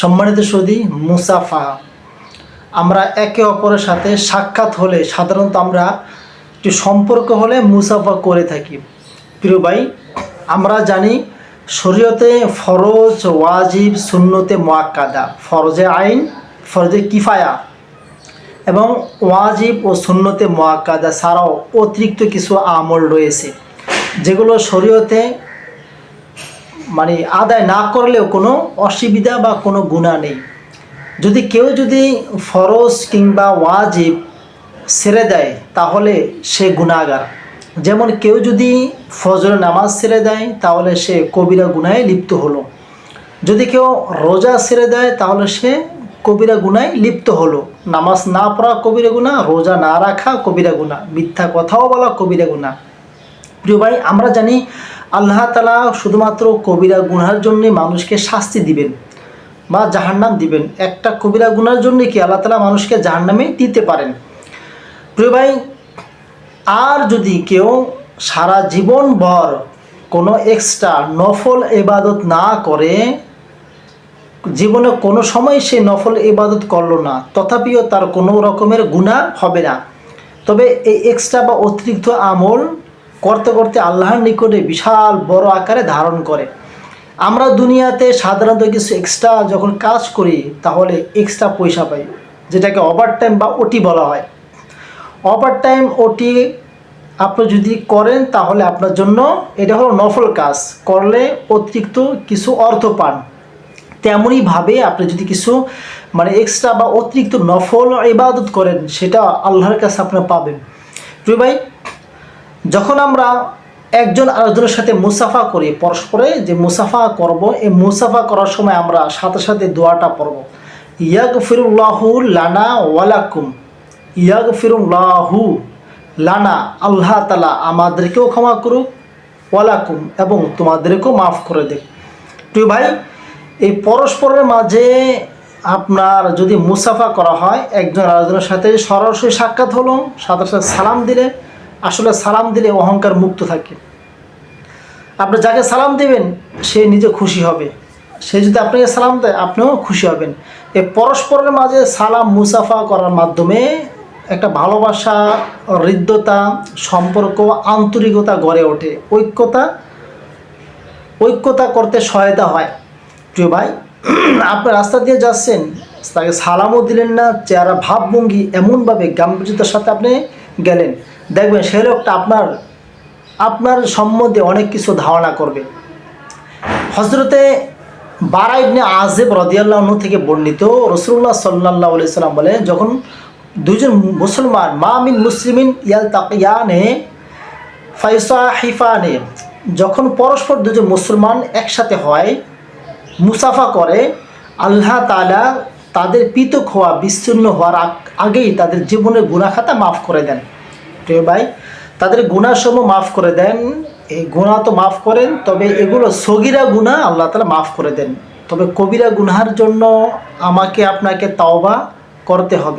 সম্মানিত সৌদি মুসাফা। আমরা একে অপরের সাথে সাক্ষাৎ হলে সাধারণত আমরা একটু সম্পর্ক হলে মুসাফা করে থাকি। প্রিয় ভাই, আমরা জানি শরীয়তে ফরজ, ওয়াজিব, সুন্নতে মোয়াক্কাদা ফরজে আইন, ফরজে কিফায়া। এবং ওয়াজিব ও সুন্নতে মোয়াক্কাদা ছাড়াও অতিরিক্ত কিছু আমল রয়েছে। যেগুলো শরীয়তে মানে আদায় না করলেও কোনো অসুবিধা বা কোনো গুণা নেই। যদি কেউ যদি ফরজ কিংবা ওয়াজিব ছেড়ে দেয়, তাহলে সে গুণাগার যেমন কেউ যদি ফজর নামাজ ছেড়ে দেয়, তাহলে সে কবিরা গুনায় লিপ্ত হলো। যদি কেউ রোজা ছেড়ে দেয়, তাহলে সে কবিরা গুনায় লিপ্ত হলো। নামাজ না পড়া কবিরা গুণা রোজা না রাখা কবিরা গুণা মিথ্যা কথাও বলা কবিরা গুণা প্রিয় ভাই, আমরা জানি আল্লাহ তালা শুধুমাত্র কবিরা গুনার জন্যে মানুষকে শাস্তি দিবেন বা জাহান্নাম দিবেন। একটা কবিরা গুনার জন্য কি আল্লাহ তালা মানুষকে জাহান্নামে দিতে পারেন? প্রিয় ভাই, আর যদি কেউ সারা জীবন ভর কোনো এক্সট্রা নফল এবাদত না করে, জীবনে কোনো সময় সে নফল ইবাদত করল না, তথাপিও তার কোনো রকমের গুণা হবে না। তবে এই এক্সট্রা বা অতিরিক্ত আমল করতে করতে আল্লাহর নিকটে বিশাল বড় আকারে ধারণ করে। আমরা দুনিয়াতে সাধারণত কিছু এক্সট্রা যখন কাজ করি, তাহলে এক্সট্রা পয়সা পাই, যেটাকে ওভার টাইম বা ওটি বলা হয়। ওভার টাইম ওটি আপনি যদি করেন, তাহলে আপনার জন্য এটা হলো নফল কাজ। করলে অতিরিক্ত কিছু অর্থ পান। তেমনইভাবে আপনি যদি কিছু মানে এক্সট্রা বা অতিরিক্ত নফল ইবাদত করেন, সেটা আল্লাহর কাছে আপনার পাবেন। ভাই যখন আমরা একজন আরেকজনের সাথে মুসাফা করি, পরস্পরে যে মুসাফা করব, এই মুসাফা করার সময় আমরা সাথে সাথে দোয়াটা পড়ব। ইয়াগ ফিরুল্লাহু লানা ওয়ালাকুম ইয়াগ ফিরুল্লাহু লানা, আল্লাহ তালা আমাদেরকেও ক্ষমা করুক ওয়ালাকুম এবং তোমাদেরকেও মাফ করে দেখ প্রিয় ভাই, এই পরস্পরের মাঝে আপনার যদি মুসাফা করা হয়, একজন আরেকজনের সাথে সরাসরি সাক্ষাৎ হলো, সাথে সাথে সালাম দিলে আসলে সালাম দিলে অহংকার মুক্ত থাকে। আপনি যাকে সালাম দেবেন, সে নিজে খুশি হবে। সে যদি আপনাকে সালাম দেয়, আপনিও খুশি হবেন। এই পরস্পরের মাঝে সালাম মুসাফা করার মাধ্যমে একটা ভালোবাসা, হৃদ্যতা, সম্পর্ক, আন্তরিকতা গড়ে ওঠে। ঐক্যতা ঐক্যতা করতে সহায়তা হয়। প্রিয় ভাই, আপনি রাস্তা দিয়ে যাচ্ছেন, তাকে সালামও দিলেন না, চেহারা ভাবভঙ্গি এমনভাবে গাম্ভীর্যতার সাথে আপনি গেলেন। দেখবেন সে লোকটা আপনার আপনার সম্বন্ধে অনেক কিছু ধারণা করবে। হজরতে বারা আজেব রদিয়াল্লাহ থেকে বর্ণিত রসুল্লাহ সাল্লাহ সাল্লাম বলে, যখন দুজন মুসলমান মামিন মুসলিমিন ইয়াল তাকিয়ানে ফাইসা হিফানে যখন পরস্পর দুজন মুসলমান একসাথে হয়, মুসাফা করে, আল্লাহ তালা তাদের পৃথক হওয়া, বিচ্ছিন্ন হওয়ার আগ- আগেই তাদের জীবনের গুণাখাতা মাফ করে দেন। প্রিয় ভাই, তাদের গুণাসমূহ মাফ করে দেন। এই গুণা তো মাফ করেন, তবে এগুলো সগিরা গুণা, আল্লাহ তালা মাফ করে দেন। তবে কবিরা গুনহার জন্য আমাকে আপনাকে তাওবা করতে হবে।